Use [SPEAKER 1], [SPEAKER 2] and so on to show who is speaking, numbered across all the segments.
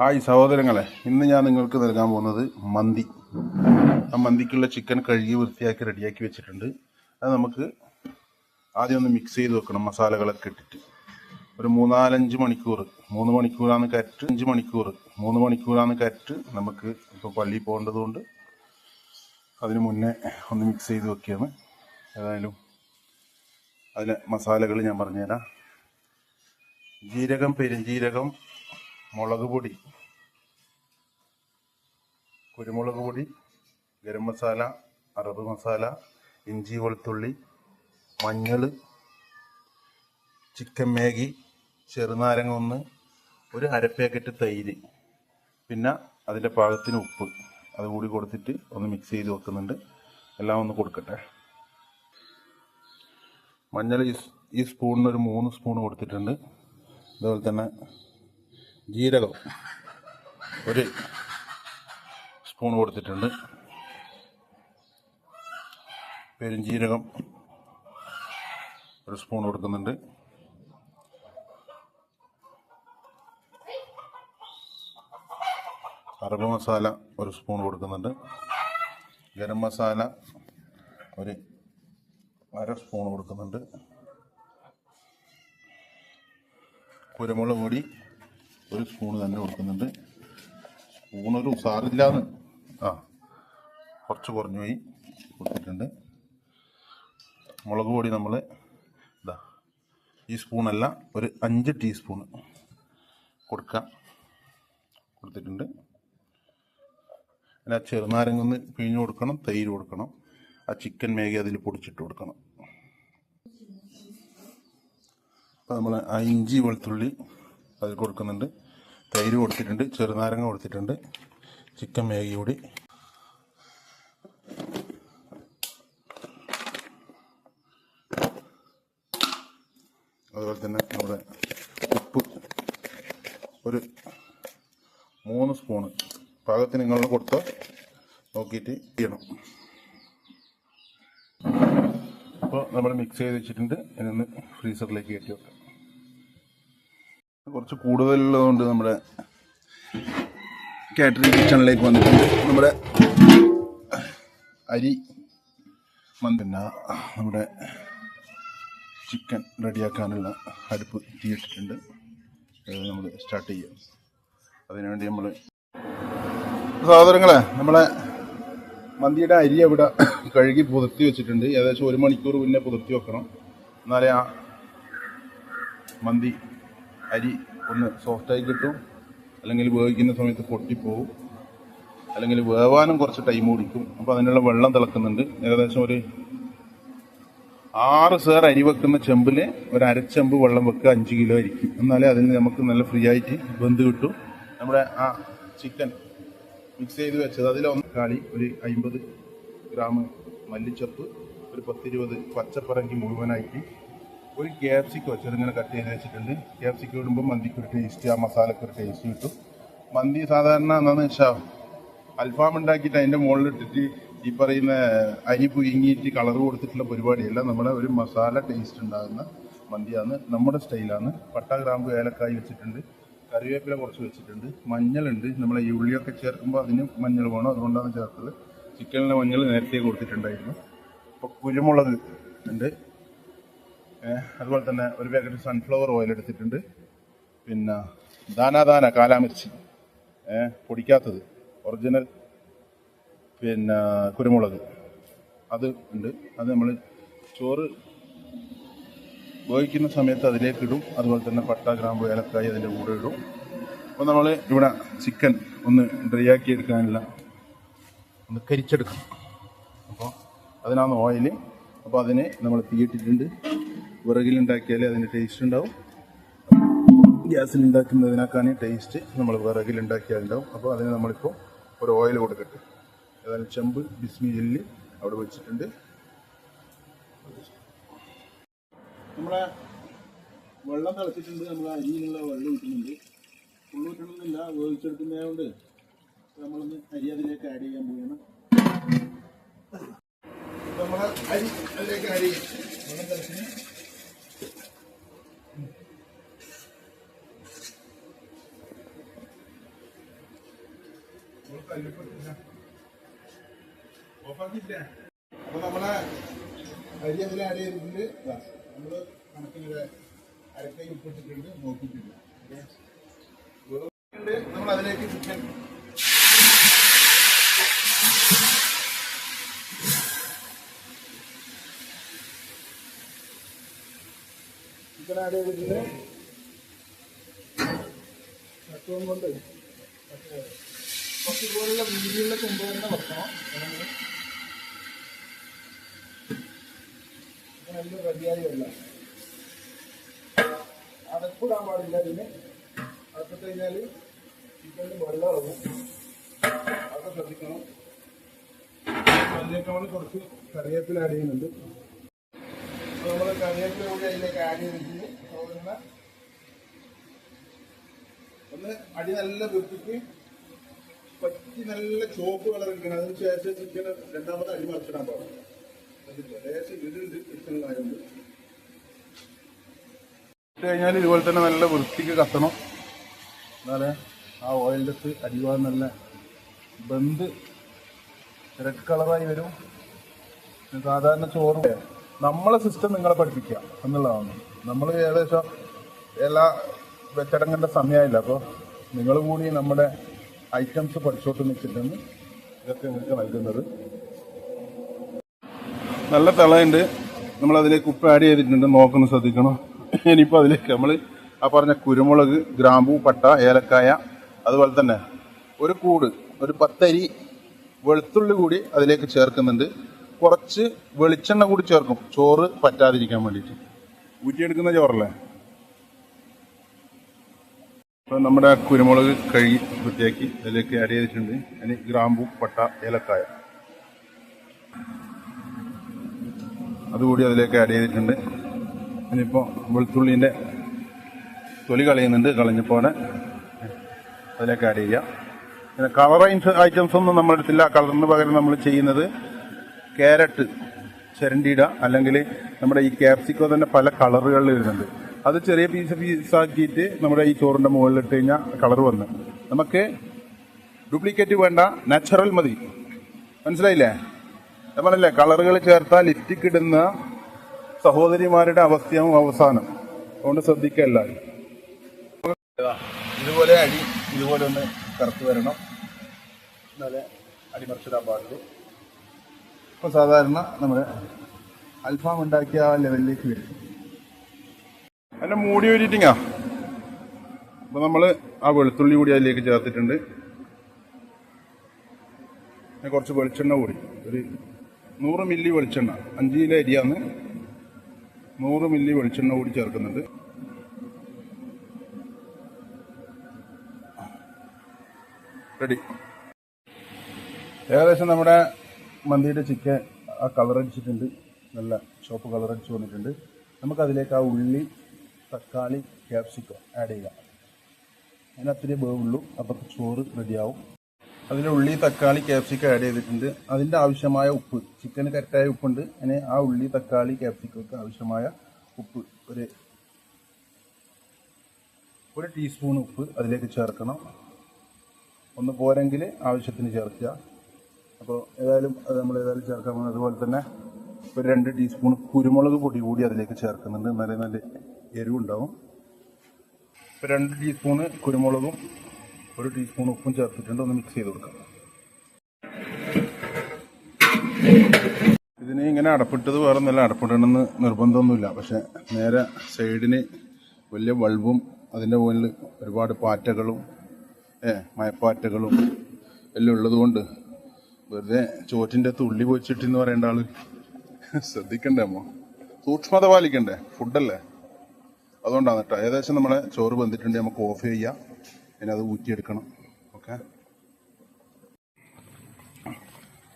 [SPEAKER 1] Hi സഹോദരങ്ങളെ ഇന്ന് ഞാൻ നിങ്ങൾക്ക് നൽകാൻ പോകുന്നത് മന്തി. ആ മന്തിക്കുള്ള ചിക്കൻ കഴുകി വൃത്തിയാക്കി റെഡിയാക്കി വെച്ചിട്ടുണ്ട്. അത് നമുക്ക് ആദ്യം ഒന്ന് മിക്സ് ചെയ്ത് വെക്കണം മസാലകളൊക്കെ ഇട്ടിട്ട്. ഒരു മൂന്നാലഞ്ച് മണിക്കൂർ മൂന്ന് മണിക്കൂറാണ് കരറ്റ് അഞ്ച് മണിക്കൂർ മൂന്ന് മണിക്കൂറാണ് കരറ്റ് നമുക്ക് ഇപ്പോൾ പള്ളിയിൽ പോകേണ്ടതുകൊണ്ട് അതിന് മുന്നേ ഒന്ന് മിക്സ് ചെയ്ത് വെക്കുകയാണ്. ഏതായാലും അതിലെ മസാലകൾ ഞാൻ പറഞ്ഞുതരാം. ജീരകം പെരുംജീരകം മുളക് പൊടി. കുരുമുളക് പൊടി ഗരം മസാല അറബ് മസാല ഇഞ്ചി വെളുത്തുള്ളി മഞ്ഞൾ ചിക്കൻ മാഗി ചെറുനാരങ്ങ ഒന്ന് ഒരു അര പാക്കറ്റ് തൈര് പിന്നെ അതിന്റെ പാകത്തിന് ഉപ്പ്. അത് കൂടി കൊടുത്തിട്ട് ഒന്ന് മിക്സ് ചെയ്ത് വെക്കുന്നുണ്ട്. എല്ലാം ഒന്ന് കൊടുക്കട്ടെ. മഞ്ഞൾ ഈ സ്പൂണിന് ഒരു മൂന്ന് സ്പൂൺ കൊടുത്തിട്ടുണ്ട്. അതുപോലെ തന്നെ ജീരകം ഒരു സ്പൂൺ കൊടുത്തിട്ടുണ്ട്. പെരുംജീരകം ഒരു സ്പൂൺ കൊടുക്കുന്നുണ്ട്. അറബ് മസാല ഒരു സ്പൂൺ കൊടുക്കുന്നുണ്ട്. ഗരം മസാല ഒരു അര സ്പൂൺ കൊടുക്കുന്നുണ്ട്. കുരുമുളക് പൊടി ഒരു സ്പൂണ് തന്നെ കൊടുക്കുന്നുണ്ട്. സ്പൂണൊരു ഉസാറില്ലാന്ന് ആ കുറച്ച് കുറഞ്ഞു പോയി കൊടുത്തിട്ടുണ്ട്. മുളക് പൊടി നമ്മൾ ഇതാ ഈ സ്പൂണല്ല ഒരു അഞ്ച് ടീസ്പൂൺ കൊടുക്കാം കൊടുത്തിട്ടുണ്ട്. പിന്നെ ആ ചെറുനാരങ്ങ ഒന്ന് പിഴിഞ്ഞ് കൊടുക്കണം തൈര് കൊടുക്കണം ആ ചിക്കൻ മേഗി അതിൽ പൊടിച്ചിട്ട് കൊടുക്കണം. അപ്പോൾ നമ്മൾ ആ ഇഞ്ചി വെളുത്തുള്ളി അതിൽ കൊടുക്കുന്നുണ്ട്. തൈര് കൊടുത്തിട്ടുണ്ട്. ചെറുനാരങ്ങ കൊടുത്തിട്ടുണ്ട്. ചിക്കൻ മാഗി കൂടി. അതുപോലെ തന്നെ നമ്മുടെ ഉപ്പ്. ഒരു മൂന്ന് സ്പൂണ് പാകത്തിന് നിങ്ങൾ കൊടുത്ത നോക്കിയിട്ട് ചെയ്യണം അപ്പോൾ നമ്മൾ മിക്സ് ചെയ്ത് വെച്ചിട്ടുണ്ട്. ഇതിനൊന്ന് ഫ്രീസറിലേക്ക് കയറ്റി വെക്കാം. കുറച്ച് കൂടുതലുള്ളതുകൊണ്ട് നമ്മുടെ കാറ്ററിംഗ് കിച്ചണിലേക്ക് വന്നിട്ടുണ്ട്. നമ്മുടെ അരി പിന്നെ നമ്മുടെ ചിക്കൻ റെഡിയാക്കാനുള്ള അടുപ്പ് തീയിട്ടിട്ടുണ്ട്. നമ്മൾ സ്റ്റാർട്ട് ചെയ്യാം. അതിനുവേണ്ടി നമ്മൾ സഹോദരങ്ങളെ നമ്മളെ മന്തിയുടെ അരി അവിടെ കഴുകി പുതിർത്തി വെച്ചിട്ടുണ്ട്. ഏകദേശം ഒരു മണിക്കൂർ മുന്നേ പുതിർത്തി വെക്കണം. എന്നാലേ ആ മന്തി അരി ഒന്ന് സോഫ്റ്റായി കിട്ടും. അല്ലെങ്കിൽ വേവിക്കുന്ന സമയത്ത് പൊട്ടിപ്പോവും. അല്ലെങ്കിൽ വേവാനും കുറച്ച് ടൈം കുടിക്കും അപ്പോൾ അതിനുള്ള വെള്ളം തിളക്കുന്നുണ്ട്. ഏകദേശം ഒരു ആറ് സേർ അരി വെക്കുന്ന ചെമ്പിൽ ഒരു അരച്ചെമ്പ് വെള്ളം വെക്കുക അഞ്ച് കിലോ അരിക്കും എന്നാലേ അതിന് നമുക്ക് നല്ല ഫ്രീ ആയിട്ട് ബന്ധ് കിട്ടും. നമ്മുടെ ആ ചിക്കൻ മിക്സ് ചെയ്ത് വെച്ചത് അതിലൊന്ന് കാളി ഒരു അമ്പത് ഗ്രാം മല്ലിച്ചപ്പ് ഒരു പത്തിരുപത് പച്ചപ്പറങ്കി മുഴുവനായിട്ട് ഒരു ക്യാപ്സിക്കോ ചെറുങ്ങനെ കട്ട് ചെയ്ത് വെച്ചിട്ടുണ്ട്. ക്യാപ്സിക്കോ ഇടുമ്പോൾ മന്തിക്ക് ഒരു ടേസ്റ്റ് ആ മസാലയ്ക്ക് ഒരു ടേസ്റ്റ് കിട്ടും മന്തി സാധാരണ എന്താണെന്ന് വെച്ചാൽ അൽഫാം ഉണ്ടാക്കിയിട്ട് അതിന്റെ മുകളിലിട്ടിട്ട് ഈ പറയുന്ന അരി പുഴുങ്ങിയിട്ട് കളർ കൊടുത്തിട്ടുള്ള പരിപാടിയല്ല. നമ്മുടെ ഒരു മസാല ടേസ്റ്റ് ഉണ്ടാകുന്ന മന്തിയാണ്. നമ്മുടെ സ്റ്റൈലാണ്. പട്ട ഗ്രാമ്പ് ഏലക്കായി വെച്ചിട്ടുണ്ട്. കറിവേപ്പില കുറച്ച് വെച്ചിട്ടുണ്ട്. മഞ്ഞളുണ്ട്. നമ്മളെ ഈ ഉള്ളിയൊക്കെ ചേർക്കുമ്പോൾ അതിന് മഞ്ഞൾ വേണം. അതുകൊണ്ടാണ് ചേർത്തത്. ചിക്കനിലെ മഞ്ഞൾ നേരത്തെ കൊടുത്തിട്ടുണ്ടായിരുന്നു. അപ്പോൾ കുരുമുളക് ഉണ്ട്. അതുപോലെ തന്നെ ഒരു പാക്കറ്റ് സൺഫ്ലവർ ഓയിൽ എടുത്തിട്ടുണ്ട്. പിന്നെ ദാനാദാന കാലാമിർച്ചി പൊടിക്കാത്തത് ഒറിജിനൽ പിന്നെ കുരുമുളക്. അത് ഉണ്ട്. അത് നമ്മൾ ചോറ് ഉപയോഗിക്കുന്ന സമയത്ത് അതിലേക്ക് ഇടും. അതുപോലെ തന്നെ പട്ട ഗ്രാമ്പു ഏലക്കായി അതിന്റെ കൂടെ ഇടും. അപ്പോൾ നമ്മൾ ഇവിടെ ചിക്കൻ ഒന്ന് ഡ്രൈ ആക്കി എടുക്കാനുള്ള ഒന്ന് കരിച്ചെടുക്കണം. അപ്പോൾ അതിനാണ് ഓയിൽ അപ്പോൾ അതിനെ നമ്മൾ തീയിട്ടിട്ടുണ്ട്. വിറകിലുണ്ടാക്കിയാലേ അതിന് ടേസ്റ്റ് ഉണ്ടാവും. ഗ്യാസിൽ ഉണ്ടാക്കുന്നതിനേക്കാണ് ടേസ്റ്റ് നമ്മൾ വിറകിൽ ഉണ്ടാവും അപ്പോൾ അതിന് നമ്മളിപ്പോൾ ഒരു ഓയിൽ കൊടുക്കട്ടെ ഏതായാലും ചെമ്പ് ബിസ്മി ജെല്ലി അവിടെ വെച്ചിട്ടുണ്ട്. നമ്മളെ വെള്ളം തിളച്ചിട്ടുണ്ട് നമ്മൾ അരിയിലുള്ള വെള്ളം ഊറ്റുന്നുണ്ട് ഫുള്ള് ഊറ്റണമെന്നില്ല വേവിച്ചെടുക്കുന്നതുകൊണ്ട് നമ്മളൊന്ന് അരി അതിലേക്ക് ആഡ് ചെയ്യാൻ പോവുകയാണ്. നമ്മളെ അരി അതിലേക്ക് ആഡ് ചെയ്യാം. വെള്ളം അപ്പൊ നമ്മളെ അരി അതിൽ ആഡ് ചെയ്തിട്ടുണ്ട്. ദാ, നമ്മൾ കണക്കിന് അരക്കൈ ഉപ്പിട്ടിട്ടുണ്ട് നോക്കിയിട്ടില്ല. നമ്മൾ അതിലേക്ക് ചിക്കൻ. ചിക്കൻ ആഡ് ചെയ്തിട്ടുണ്ട്. ചട്ടുവം കൊണ്ട്. വീതിയുള്ള കൊണ്ടുവരേണ്ട തന്നെ വെക്കണം വേണമെങ്കിൽ നല്ല റെഡിയായി അടക്കൂടാൻ പാടില്ല അതിന് അടപ്പിട്ട് കഴിഞ്ഞാൽ ചിക്കനിൽ വെള്ളം ഇറങ്ങും. അതൊക്കെ ശ്രദ്ധിക്കണം. അതിലേക്ക് കുറച്ച് കറിവേപ്പില ആഡ് ചെയ്യുന്നുണ്ട്. അപ്പോൾ നമ്മൾ കറിവേപ്പില കൂടി അതിലേക്ക് ആഡ് ചെയ്തിട്ട് ഒന്ന് അടി നല്ല വൃത്തിക്ക് പറ്റി നല്ല ചോപ്പ് കളർ ഇരിക്കണം. അതിന് ശേഷം ചിക്കൻ രണ്ടാമത് അടി മറിച്ചിടാൻ പാടില്ല. കഴിഞ്ഞാൽ ഇതുപോലെ തന്നെ നല്ല വൃത്തിക്ക് കത്തണം. എന്നാലേ ആ ഓയിലിന്റെ അടിഭാഗം നല്ല ബന്ത് റെഡ് കളറായി വരും. സാധാരണ ചോറ് നമ്മളെ സിസ്റ്റം നിങ്ങളെ പഠിപ്പിക്കുക എന്നുള്ളതാണ്. നമ്മൾ ഏകദേശം എല്ലാ വെച്ചടങ്ങേണ്ട സമയമായില്ല അപ്പോൾ നിങ്ങൾ കൂടി നമ്മുടെ ഐറ്റംസ് പഠിച്ചോട്ട് നിൽച്ചിട്ടാണ് ഇതൊക്കെ നിങ്ങൾക്ക് നൽകുന്നത്. നല്ല തിളയുണ്ട്. നമ്മൾ അതിലേക്ക് ഉപ്പ് ആഡ് ചെയ്തിട്ടുണ്ട്. നോക്കുന്നു ശ്രദ്ധിക്കണം. ഇനിയിപ്പോൾ അതിലേക്ക് നമ്മൾ ആ പറഞ്ഞ കുരുമുളക് ഗ്രാമ്പൂ പട്ട ഏലക്കായ അതുപോലെ തന്നെ ഒരു കൂട് ഒരു പത്തരി വെളുത്തുള്ളി കൂടി അതിലേക്ക് ചേർക്കുന്നുണ്ട്. കുറച്ച് വെളിച്ചെണ്ണ കൂടി ചേർക്കും. ചോറ് പറ്റാതിരിക്കാൻ വേണ്ടിയിട്ട്. ഊറ്റിയെടുക്കുന്ന ചോറല്ലേ? ഇപ്പം നമ്മുടെ കുരുമുളക് കഴുകി വൃത്തിയാക്കി അതിലേക്ക് ആഡ് ചെയ്തിട്ടുണ്ട്. അതിന് ഗ്രാമ്പൂ പട്ട ഏലക്കായ. അതുകൂടി അതിലേക്ക് ആഡ് ചെയ്തിട്ടുണ്ട്. ഇനിയിപ്പോൾ വെളുത്തുള്ളീന്റെ തൊലി കളയുന്നുണ്ട്. കളഞ്ഞപ്പോടെ അതിലേക്ക് ആഡ് ചെയ്യുക പിന്നെ കളർ ഐറ്റംസ് ഒന്നും നമ്മുടെ അടുത്തില്ല കളറിന് പകരം നമ്മൾ ചെയ്യുന്നത് ക്യാരറ്റ് ചിരണ്ടിയിടുക. അല്ലെങ്കിൽ നമ്മുടെ ഈ ക്യാപ്സിക്കോ തന്നെ പല കളറുകളിൽ വരുന്നുണ്ട്. അത് ചെറിയ പീസ് പീസാക്കിയിട്ട് നമ്മുടെ ഈ ചോറിന്റെ മുകളിൽ ഇട്ട് കഴിഞ്ഞാൽ കളർ വന്ന്. നമുക്ക് ഡ്യൂപ്ലിക്കേറ്റ് വേണ്ട. നാച്ചുറൽ മതി. മനസ്സിലായില്ലേ? നമ്മളല്ലേ കളറുകൾ ചേർത്താൽ ഇറ്റിക്കിടുന്ന സഹോദരിമാരുടെ അവസ്ഥയാവും അവസാനം. അതുകൊണ്ട് ശ്രദ്ധിക്കുക എല്ലാവരും. ഇതുപോലെ അടി ഇതുപോലെ ഒന്ന് കറുത്ത് വരണം. എന്നാലേ അടിമറിച്ചിടാൻ പാടുള്ളൂ. ഇപ്പോൾ സാധാരണ നമ്മൾ അൽഫാം ഉണ്ടാക്കിയ ആ ലെവലിലേക്ക് വരും. അതിന്റെ മൂടി ഒരിറ്റിങ്ങാ അപ്പോൾ നമ്മൾ ആ വെളുത്തുള്ളി കൂടി അതിലേക്ക് ചേർത്തിട്ടുണ്ട്. കുറച്ച് വെളിച്ചെണ്ണ കൂടി. ഒരു നൂറ് മില്ലി വെളിച്ചെണ്ണ അഞ്ച് കിലോ അരിയാന്ന് നൂറ് മില്ലി വെളിച്ചെണ്ണ കൂടി ചേർക്കുന്നുണ്ട് റെഡി ഏകദേശം നമ്മുടെ മന്തിയുടെ ചിക്കൻ ആ കളർ അടിച്ചിട്ടുണ്ട്. നല്ല ചുവപ്പ് കളർ അടിച്ച് വന്നിട്ടുണ്ട്. നമുക്കതിലേക്ക് ആ ഉള്ളി തക്കാളി ക്യാപ്സിക്കോ ആഡ് ചെയ്യാം. അതിനത്രേ വേവുള്ളൂ. അപ്പോൾ ചോറ് റെഡിയാവും അതിൽ ഉള്ളി തക്കാളി ക്യാപ്സിക്കം ആഡ് ചെയ്തിട്ടുണ്ട്. അതിന്റെ ആവശ്യമായ ഉപ്പ് ചിക്കന് കറക്റ്റായ ഉപ്പുണ്ട്. അതിന് ആ ഉള്ളി തക്കാളി ക്യാപ്സിക്കൊക്കെ ആവശ്യമായ ഉപ്പ് ഒരു ഒരു ടീസ്പൂൺ ഉപ്പ് അതിലേക്ക് ചേർക്കണം. ഒന്ന് പോരെങ്കിൽ ആവശ്യത്തിന് ചേർക്കുക. അപ്പോൾ ഏതായാലും അത് നമ്മൾ ഏതായാലും ചേർക്കാൻ പോകുന്നത് അതുപോലെ തന്നെ ഒരു രണ്ട് ടീസ്പൂൺ കുരുമുളക് പൊടി കൂടി അതിലേക്ക് ചേർക്കുന്നുണ്ട്. നല്ല നല്ല എരിവുണ്ടാവും. ഇപ്പോൾ രണ്ട് ടീസ്പൂണ് കുരുമുളകും ഒരു ടീസ്പൂൺ ഉപ്പും ചേർത്തിട്ടുണ്ട്. ഒന്ന് മിക്സ് ചെയ്ത് കൊടുക്കാം. ഇതിന് ഇങ്ങനെ അടപ്പിട്ടത് വേറെ നല്ല അടപ്പിടണമെന്ന് നിർബന്ധമൊന്നുമില്ല. പക്ഷെ നേരെ സൈഡിന് വലിയ ബൾബും അതിന്റെ മുകളിൽ ഒരുപാട് പാറ്റകളും ഏ മയപ്പാറ്റകളും എല്ലാം ഉള്ളതുകൊണ്ട് വെറുതെ ചോറ്റിന്റെ തുള്ളി പൊച്ചിട്ടെന്ന് പറയേണ്ട ആൾ ശ്രദ്ധിക്കണ്ടേ അമ്മ? സൂക്ഷ്മത പാലിക്കണ്ടേ? ഫുഡല്ലേ അതുകൊണ്ടാണ് കേട്ടോ. ഏകദേശം നമ്മളെ ചോറ് വന്നിട്ടുണ്ട് നമുക്ക് ഓഫ് ചെയ്യാം. പിന്നെ അത് ഊറ്റിയെടുക്കണം. ഓക്കെ?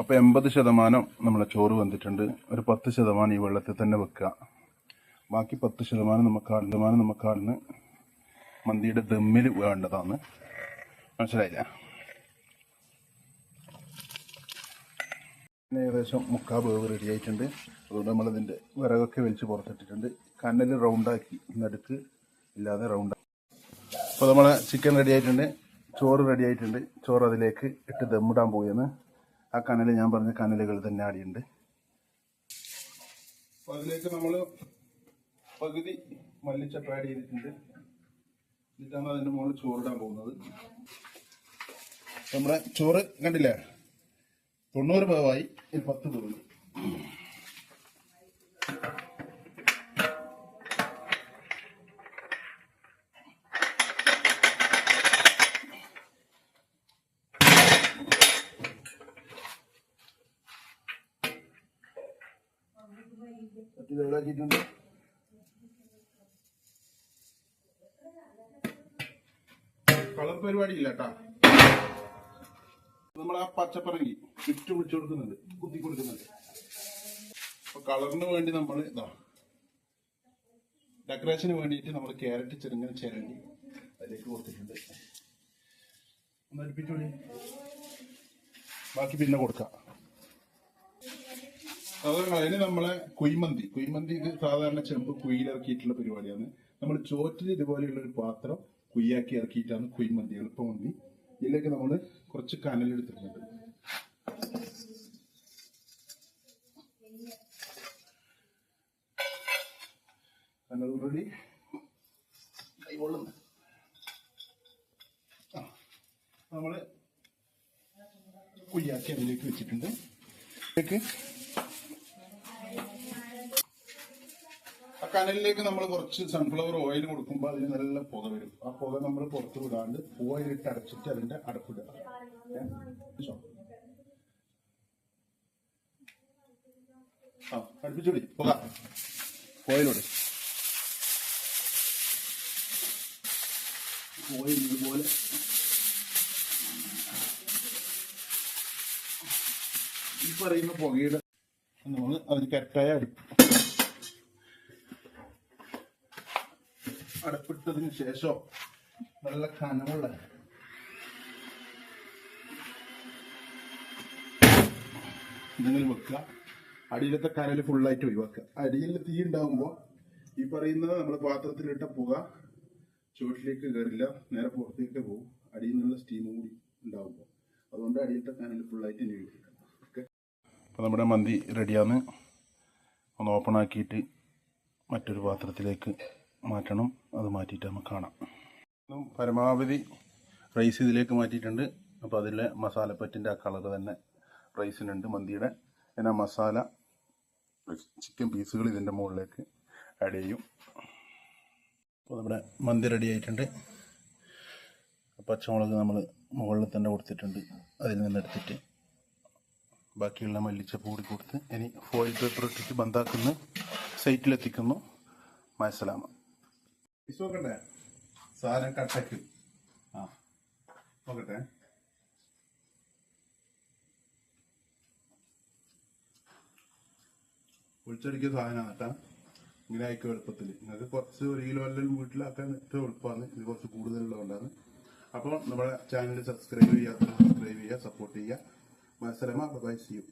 [SPEAKER 1] അപ്പോൾ എൺപത് ശതമാനം നമ്മളെ ചോറ് വന്നിട്ടുണ്ട്. ഒരു പത്ത് ശതമാനം ഈ വെള്ളത്തിൽ തന്നെ വെക്കുക. ബാക്കി പത്ത് ശതമാനം നമുക്ക് ശതമാനം നമുക്ക് അവിടുന്ന് മന്തിയുടെ ദമ്മിൽ വേണ്ടതാണ്. മനസ്സിലായില്ല? ഏകദേശം മുക്കാ വേവ് റെഡി ആയിട്ടുണ്ട്. അതുകൊണ്ട് നമ്മളതിന്റെ വിറകൊക്കെ വലിച്ച് പുറത്തിട്ടിട്ടുണ്ട്. കനൽ റൗണ്ടാക്കി നടുക്ക് ഇല്ലാതെ റൗണ്ട് അപ്പോൾ നമ്മളെ ചിക്കൻ റെഡി ആയിട്ടുണ്ട്. ചോറ് റെഡി ആയിട്ടുണ്ട്. ചോറ് അതിലേക്ക് ഇട്ട് ദമ്മിടാൻ പോയെന്ന് ആ കനൽ ഞാൻ പറഞ്ഞ കനലുകൾ തന്നെ അടിയുണ്ട് അപ്പോൾ അതിലേക്ക് നമ്മൾ പകുതി മല്ലിച്ചപ്പ് ആഡ് ചെയ്തിട്ടുണ്ട്. എന്നിട്ടാണ് അതിന്റെ മുകളിൽ ചോറിടാൻ പോകുന്നത്. നമ്മുടെ ചോറ് കണ്ടില്ലേ? തൊണ്ണൂറ് ഭാഗമായി പത്ത് പോകുന്നു ഇത് എവിടെ ആക്കിയിട്ടുണ്ട് കളർ പരിപാടി ഇല്ല കേട്ടാ. നമ്മൾ ആ പച്ചപ്പറങ്ങി ചുറ്റും വിളിച്ചു കൊടുക്കുന്നുണ്ട് കുത്തി കൊടുക്കുന്നുണ്ട് അപ്പൊ കളറിന് വേണ്ടി നമ്മൾ ഇതാ ഡെക്കറേഷന് വേണ്ടിയിട്ട് നമ്മൾ ക്യാരറ്റ് ചെറുങ്ങനെ ചിരണ്ടി അതിലേക്ക് കൊടുത്തിട്ടുണ്ട്. ഒന്ന് അടുപ്പിച്ചോളി. ബാക്കി പിന്നെ കൊടുക്കാം. അതിന് നമ്മളെ കുയ്മന്തി. കുയ്മന്തി ഇത് സാധാരണ ചെമ്പ് കുയിലിറക്കിയിട്ടുള്ള പരിപാടിയാണ്. നമ്മൾ ചോറ്റിൽ ഇതുപോലെയുള്ള ഒരു പാത്രം കുയ്യാക്കി ഇറക്കിയിട്ടാണ് കുയ്മന്തി എളുപ്പമന്തി. ഇതിലേക്ക് നമ്മൾ കുറച്ച് കനലെടുത്തിട്ടുണ്ട് കനൽ റെഡി കൈകൊള്ളുന്നു കുയ്യാക്കി അതിലേക്ക് വെച്ചിട്ടുണ്ട്. ഇതിലേക്ക് ആ കനലിലേക്ക് നമ്മൾ കുറച്ച് സൺഫ്ലവർ ഓയിൽ കൊടുക്കുമ്പോൾ അതിന് നല്ല പുക വരും. ആ പുക നമ്മൾ പുറത്ത് വിടാണ്ട് ഇട്ട് അടച്ചിട്ട് അതിന്റെ അടപ്പിടുക? ആ അടുപ്പിച്ചുടി പുക. ഓയിലോട് ഓയിൽ ഈ പറയുന്ന പുകയുടെ നമ്മൾ അതിന് കറക്റ്റായ അടുപ്പ്. അടപ്പിട്ടതിന് ശേഷം നല്ല കനമുള്ള എന്തെങ്കിലും വെക്കുക? അടിയിലത്തെ കനൽ ഫുള്ളായിട്ട് ഒഴിവാക്കുക. അടിയിൽ തീ ഉണ്ടാകുമ്പോൾ ഈ പറയുന്നത് നമ്മൾ പാത്രത്തിലിട്ട പുക ചുവട്ടിലേക്ക് കയറില്ല നേരെ പുറത്തേക്ക് പോകും. അടിയിൽ നിന്നുള്ള സ്റ്റീം കൂടി ഉണ്ടാകുമ്പോൾ അതുകൊണ്ട് അടിയിലത്തെ കനൽ ഫുള്ളായിട്ട് ഇനി ഒഴിവാക്കുക. ഓക്കെ അപ്പോൾ നമ്മുടെ മന്തി റെഡിയാണ് ഒന്ന് ഓപ്പൺ ആക്കിയിട്ട് മറ്റൊരു പാത്രത്തിലേക്ക് മാറ്റണം അത് മാറ്റിയിട്ട് നമുക്ക് കാണാം. പരമാവധി റൈസ് ഇതിലേക്ക് മാറ്റിയിട്ടുണ്ട്. അപ്പോൾ അതിലെ മസാലപ്പറ്റിന്റെ ആ കളർ തന്നെ റൈസിനുണ്ട് മന്തിയുടെ. പിന്നെ മസാല ചിക്കൻ പീസുകൾ ഇതിന്റെ മുകളിലേക്ക് ആഡ് ചെയ്യും. അപ്പോൾ നമ്മുടെ മന്തി റെഡി ആയിട്ടുണ്ട്. പച്ചമുളക് നമ്മൾ മുകളിൽ തന്നെ കൊടുത്തിട്ടുണ്ട്. അതിൽ നിന്ന് എടുത്തിട്ട് ബാക്കിയുള്ള മല്ലിച്ചപ്പ് കൂടി കൊടുത്ത് ഇനി ഫോയിൽ പേപ്പർ ഇട്ടിട്ട് ബന്ധാക്കുന്നു സൈറ്റിലെത്തിക്കുന്നു മസലാമ നോക്കട്ടെ. സാധനം കട്ടക്ക്. ആ നോക്കട്ടെ. ഒഴിച്ചടിക്കുന്ന സാധനമാണ് കേട്ടാ ഇങ്ങനെ ആയിക്കോ എളുപ്പത്തിൽ നിങ്ങൾക്ക് കുറച്ച് ഒരു കിലോ എല്ലാം വീട്ടിലാക്കാൻ ഏറ്റവും എളുപ്പമാണ്. ഇത് കുറച്ച് കൂടുതലുള്ളതുകൊണ്ടാണ്. അപ്പോൾ നമ്മുടെ ചാനൽ സബ്സ്ക്രൈബ് ചെയ്യാത്ത സബ്സ്ക്രൈബ് ചെയ്യുക സപ്പോർട്ട് ചെയ്യുക. മത്സരമാ. By C U